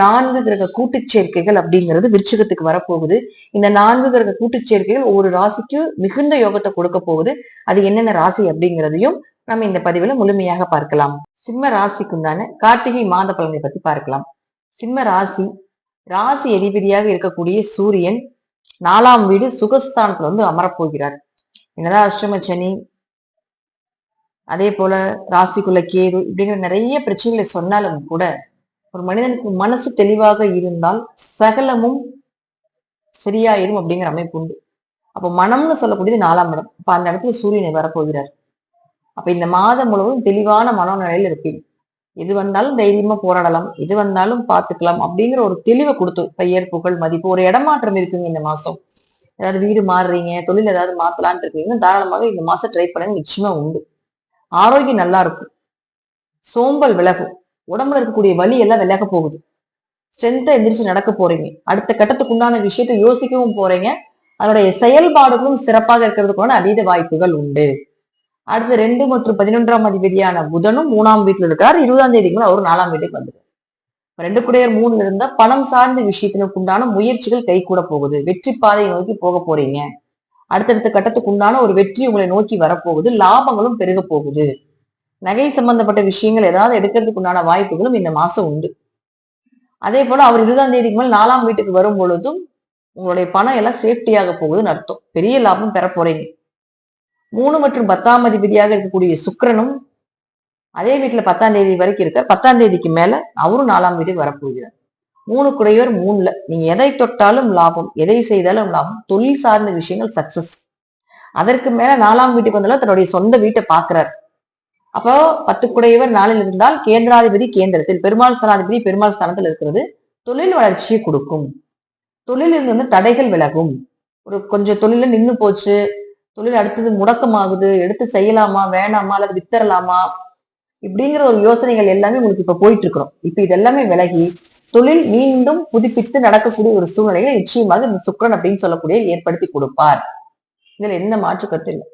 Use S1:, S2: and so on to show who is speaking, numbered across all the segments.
S1: நான்கு கிரக கூட்டுச் சேர்க்கைகள் அப்படிங்கிறது விருச்சகத்துக்கு வரப்போகுது. இந்த நான்கு கிரக கூட்டுச் சேர்க்கைகள் ஒவ்வொரு ராசிக்கு மிகுந்த யோகத்தை கொடுக்க போகுது. அது என்னென்ன ராசி அப்படிங்கிறதையும் நம்ம இந்த பதிவுல முழுமையாக பார்க்கலாம். சிம்ம ராசிக்குண்டான கார்த்திகை மாத பலனை பத்தி பார்க்கலாம். சிம்ம ராசி ராசி அதிபதியாக இருக்கக்கூடிய சூரியன் நாலாம் வீடு சுகஸ்தானத்துல வந்து அமரப்போகிறார். என்னதான் அஷ்டம சனி அதே போல ராசிக்குள்ள கேது இப்படின்னு நிறைய பிரச்சனைகளை சொன்னாலும் கூட ஒரு மனிதனுக்கு மனசு தெளிவாக இருந்தால் சகலமும் சரியாயிரும் அப்படிங்கிற அமைப்பு உண்டு. அப்போ மனம்னு சொல்லக்கூடியது நாலாம் இடம். அப்ப அந்த இடத்துல சூரியனை வரப்போகிறார். அப்ப இந்த மாதம் முழுவதும் தெளிவான மனநிலையில் இருப்பீங்க. எது வந்தாலும் தைரியமா போராடலாம். எது வந்தாலும் பார்த்துக்கலாம் அப்படிங்கிற ஒரு தெளிவை கொடுத்து பெயர் புகழ் மதிப்பு ஒரு இடமாற்றம் இருக்குங்க இந்த மாசம் ஏதாவது வீடு மாறுறீங்க தொழில் ஏதாவது மாத்தலாம்னு இருக்கீங்க தாராளமாக இந்த மாசம் ட்ரை பண்ண நிச்சயமா உண்டு. ஆரோக்கியம் நல்லா இருக்கும். சோம்பல் விலகும். உடம்புல இருக்கக்கூடிய வலி எல்லாம் விலக போகுது. ஸ்ட்ரென்த்தா எந்திரிச்சு நடக்க போறீங்க. அடுத்த கட்டத்துக்கு உண்டான விஷயத்தை யோசிக்கவும் போறீங்க. அதனுடைய செயல்பாடுகளும் சிறப்பாக இருக்கிறதுக்கான அதீத வாய்ப்புகள் உண்டு. அடுத்து ரெண்டு மற்றும் பதினொன்றாம் அதிபதியான புதனும் மூணாம் வீட்டில் இருக்கிறார். இருபதாம் தேதி மேல அவர் நாலாம் வீட்டுக்கு வந்துடும் ரெண்டு குடையர் மூணுல இருந்தா பணம் சார்ந்த விஷயத்தினுக்கு உண்டான முயற்சிகள் கை கூட போகுது. வெற்றி பாதையை நோக்கி போக போறீங்க. அடுத்தடுத்த கட்டத்துக்கு உண்டான ஒரு வெற்றி உங்களை நோக்கி வரப்போகுது. லாபங்களும் பெருக போகுது. நகை சம்பந்தப்பட்ட விஷயங்கள் ஏதாவது எடுக்கிறதுக்கு உண்டான வாய்ப்புகளும் இந்த மாசம் உண்டு. அதே போல அவர் இருபதாம் தேதிக்கு மேல் நாலாம் வீட்டுக்கு வரும் பொழுதும் உங்களுடைய பணம் எல்லாம் சேஃப்டியாக போகுதுன்னு அர்த்தம். பெரிய லாபம் பெற போறீங்க. மூணு மற்றும் பத்தாம் அதிபதியாக இருக்கக்கூடிய சுக்கரனும் அதே வீட்டுல பத்தாம் தேதி வரைக்கும் இருக்க பத்தாம் தேதிக்கு மேல அவரும் நாலாம் வீட்டுக்கு வரப்போகிறார் மூணு குறையோர் மூணுல. நீங்க எதை தொட்டாலும் லாபம் எதை செய்தாலும் லாபம். தொழில் சார்ந்த விஷயங்கள் சக்சஸ் அதற்கு மேல நாலாம் வீட்டுக்கு வந்தாலும் தன்னுடைய சொந்த வீட்டை பாக்குறாரு அப்போ பத்து குடையவர் நாளில் இருந்தால் கேந்திராதிபதி கேந்திரத்தில் பெருமாள் ஸ்தானாதிபதி பெருமாள் ஸ்தானத்தில் இருக்கிறது தொழில் வளர்ச்சியை கொடுக்கும். தொழிலில் வந்து தடைகள் விலகும். ஒரு கொஞ்சம் தொழில நின்னு போச்சு தொழில் அடுத்தது முடக்கமாகுது எடுத்து செய்யலாமா வேணாமா அல்லது வித்தரலாமா இப்படிங்கிற ஒரு யோசனைகள் எல்லாமே உங்களுக்கு இப்ப போயிட்டு இருக்கிறோம் இப்ப இதெல்லாமே விலகி தொழில் மீண்டும் புதுப்பித்து நடக்கக்கூடிய ஒரு சூழ்நிலையை நிச்சயமாக இந்த சுக்கிரன் அப்படின்னு சொல்லக்கூடிய ஏற்படுத்தி கொடுப்பார். இதுல எந்த மாற்று கருத்து இல்லை.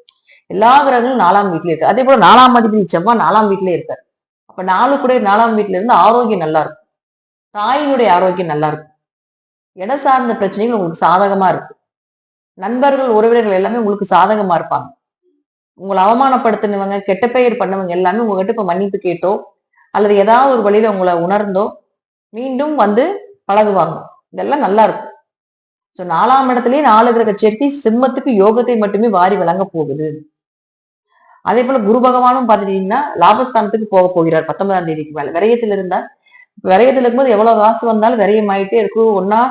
S1: எல்லா கிரகங்களும் நாலாம் வீட்டுல இருக்கு. அதே போல நாலாம் அதிபதி செவ்வாய் நாலாம் வீட்டுல இருக்காரு. அப்ப நாலு கூட நாலாம் வீட்டுல இருந்து ஆரோக்கியம் நல்லா இருக்கும். தாயினுடைய ஆரோக்கியம் நல்லா இருக்கும். இட சார்ந்த பிரச்சனைகள் உங்களுக்கு சாதகமா இருக்கு. நண்பர்கள் உறவினர்கள் எல்லாமே உங்களுக்கு சாதகமா இருப்பாங்க. உங்களை அவமானப்படுத்தினவங்க கெட்ட பெயர் பண்ணவங்க எல்லாமே உங்ககிட்ட இப்ப மன்னிப்பு கேட்டோ அல்லது ஏதாவது ஒரு வழியில உங்களை உணர்ந்தோ மீண்டும் வந்து பழகுவாங்க. இதெல்லாம் நல்லா இருக்கும். சோ நாலாம் இடத்துலயே நாலு கிரக சேர்க்கை சிம்மத்துக்கு யோகத்தை மட்டுமே வாரி வழங்க போகுது. அதே போல குரு பகவானும் பாத்துட்டீங்கன்னா லாபஸ்தானத்துக்கு போக போகிறார் பத்தொன்பதாம் தேதிக்கு மேல. விரயத்துல இருந்தா விரயத்துல இருக்கும்போது எவ்வளவு காசு வந்தாலும் விரயம் ஆயிட்டே இருக்கும் ஒன்னா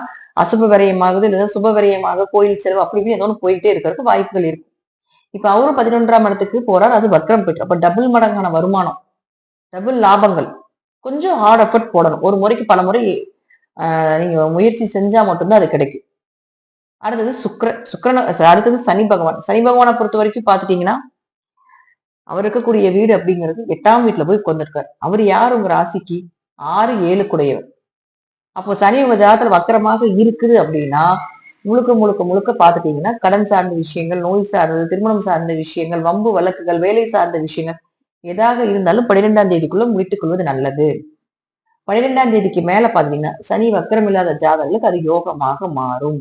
S1: அசுப விரயமாகுது இல்லைன்னா சுப விரயமாக கோயில் செலவு அப்படி இப்படி ஏதோ ஒன்று போயிட்டே இருக்கிறதுக்கு வாய்ப்புகள் இருக்கு. இப்ப அவரும் பதினொன்றாம் இடத்துக்கு போறார் அது வக்ரம் பெற்று. அப்ப டபுள் மடங்கான வருமானம் டபுள் லாபங்கள். கொஞ்சம் ஹார்ட் எஃபர்ட் போடணும். ஒரு முறைக்கு பல முறை நீங்க முயற்சி செஞ்சா மட்டும்தான் அது கிடைக்கும். அடுத்தது சுக்ர சுக்கிரன அடுத்தது சனி பகவான். சனி பகவானை பொறுத்த வரைக்கும் பாத்துட்டீங்கன்னா அவர் இருக்கக்கூடிய வீடு அப்படிங்கிறது எட்டாம் வீட்டுல போய் உட்கார்ந்திருக்காரு. அவர் யார்? உங்க ராசிக்கு ஆறு ஏழு குடையவர். அப்போ சனி உங்க ஜாதகத்துல வக்கரமாக இருக்குது அப்படின்னா முழுக்க முழுக்க முழுக்க பாத்துட்டீங்கன்னா கடன் சார்ந்த விஷயங்கள் நோய் சார்ந்தது திருமணம் சார்ந்த விஷயங்கள் வம்பு வழக்குகள் வேலை சார்ந்த விஷயங்கள் எதாக இருந்தாலும் பன்னிரெண்டாம் தேதிக்குள்ள முடித்துக் கொள்வது நல்லது. பன்னிரெண்டாம் தேதிக்கு மேல பாத்தீங்கன்னா சனி வக்கரம் இல்லாத ஜாதகங்களுக்கு அது யோகமாக மாறும்.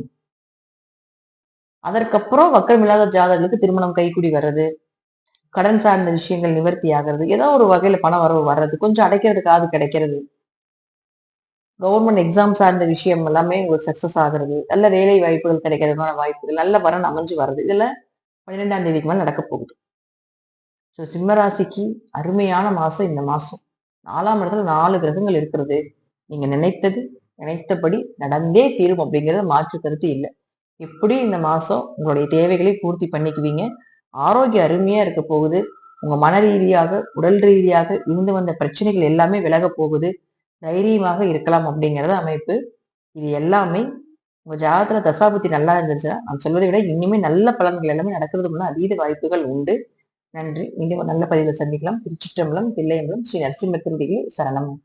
S1: அதற்கப்புறம் வக்கரம் இல்லாத ஜாதகர்களுக்கு திருமணம் கைக்கூடி வர்றது கடன் சார்ந்த விஷயங்கள் நிவர்த்தி ஆகிறது ஏதோ ஒரு வகையில பண வரவு வர்றது கொஞ்சம் அடைக்கிறதுக்கு காது கிடைக்கிறது. கவர்மெண்ட் எக்ஸாம் சார்ந்த விஷயம் எல்லாமே உங்களுக்கு சக்சஸ் ஆகுறது. நல்ல வேலை வாய்ப்புகள் கிடைக்கிறதுக்கான வாய்ப்புகள் நல்ல வரன் அமைஞ்சு வருது இதுல பன்னிரெண்டாம் தேதிக்கு மேலே நடக்க போகுது. ஸோ சிம்மராசிக்கு அருமையான மாசம் இந்த மாசம். நாலாம் இடத்துல நாலு கிரகங்கள் இருக்கிறது. நீங்க நினைத்தது நினைத்தபடி நடந்தே தீரும் அப்படிங்கிறது மாற்று கருத்து இல்லை. எப்படி இந்த மாதம் உங்களுடைய தேவைகளை பூர்த்தி பண்ணிக்குவீங்க? ஆரோக்கியம் அருமையாக இருக்க போகுது. உங்கள் மன ரீதியாக உடல் ரீதியாக இருந்து வந்த பிரச்சனைகள் எல்லாமே விலக போகுது. தைரியமாக இருக்கலாம் அப்படிங்கிறது அமைப்பு. இது எல்லாமே உங்கள் ஜாதகத்தில் தசாபுத்தி நல்லா இருந்துச்சுன்னா நான் சொல்வதை விட இன்னுமே நல்ல பலன்கள் எல்லாமே நடக்கிறதுக்குள்ள அதீத வாய்ப்புகள் உண்டு. நன்றி. மீண்டும் நல்ல பதிவில் சந்திக்கலாம். திருச்சிற்றம்பலம் பிள்ளையம்பலம் ஸ்ரீ நரசிம்மத்தினுடைய சரணம்.